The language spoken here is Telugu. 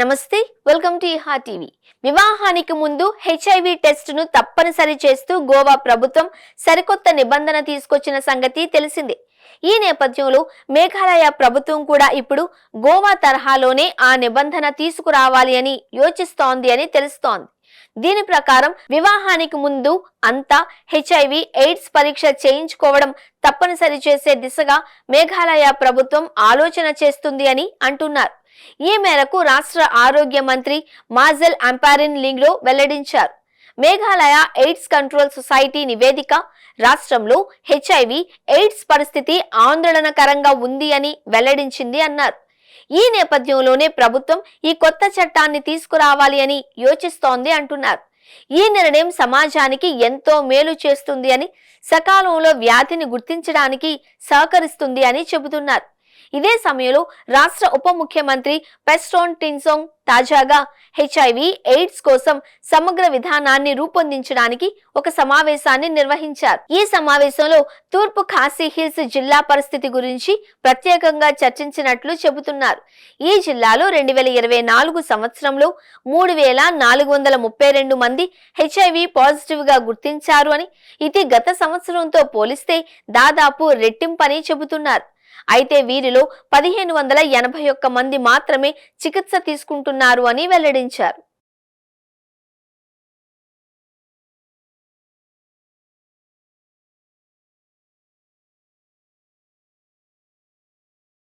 నమస్తే వెల్కమ్ టు ఇహా టీవీ. వివాహానికి ముందు హెచ్ఐవి టెస్టును తప్పనిసరి చేస్తూ గోవా ప్రభుత్వం సరికొత్త నిబంధన తీసుకొచ్చిన సంగతి తెలిసిందే. ఈ నేపథ్యంలో మేఘాలయ ప్రభుత్వం కూడా ఇప్పుడు గోవా తరహాలోనే ఆ నిబంధన తీసుకురావాలి అని యోచిస్తోంది అని తెలుస్తోంది. దీని ప్రకారం వివాహానికి ముందు అంతా హెచ్ఐవి ఎయిడ్స్ పరీక్ష చేయించుకోవడం తప్పనిసరి చేసే దిశగా మేఘాలయ ప్రభుత్వం ఆలోచన చేస్తుంది అని అంటున్నారు. ఈ మేరకు రాష్ట్ర ఆరోగ్య మంత్రి మాజెల్ అంపారిన్ లింగ్లో వెల్లడించారు. మేఘాలయ ఎయిడ్స్ కంట్రోల్ సొసైటీ నివేదిక రాష్ట్రంలో హెచ్ఐవి ఎయిడ్స్ పరిస్థితి ఆందోళనకరంగా ఉంది అని వెల్లడించింది అన్నారు. ఈ నేపథ్యంలోనే ప్రభుత్వం ఈ కొత్త చట్టాన్ని తీసుకురావాలి అని యోచిస్తోంది అంటున్నారు. ఈ నిర్ణయం సమాజానికి ఎంతో మేలు చేస్తుంది అని సకాలంలో వ్యాధిని గుర్తించడానికి సహకరిస్తుంది అని చెబుతున్నారు. ఇదే సమయంలో రాష్ట్ర ఉప ముఖ్యమంత్రి పెస్టోన్ టిన్సోంగ్ తాజాగా హెచ్ఐవి ఎయిడ్స్ కోసం సమగ్ర విధానాన్ని రూపొందించడానికి ఒక సమావేశాన్ని నిర్వహించారు. ఈ సమావేశంలో తూర్పు ఖాసీ హిల్స్ జిల్లా పరిస్థితి గురించి ప్రత్యేకంగా చర్చించినట్లు చెబుతున్నారు. ఈ జిల్లాలో రెండు వేల ఇరవై నాలుగు సంవత్సరంలో మూడు వేల నాలుగు వందల ముప్పై రెండు మంది హెచ్ఐవి పాజిటివ్గా గుర్తించారు అని ఇది గత సంవత్సరంతో పోలిస్తే దాదాపు రెట్టింపని చెబుతున్నారు. అయితే వీరిలో పదిహేను వందల ఎనభై ఒక్క మంది మాత్రమే చికిత్స తీసుకుంటున్నారు అని వెల్లడించారు.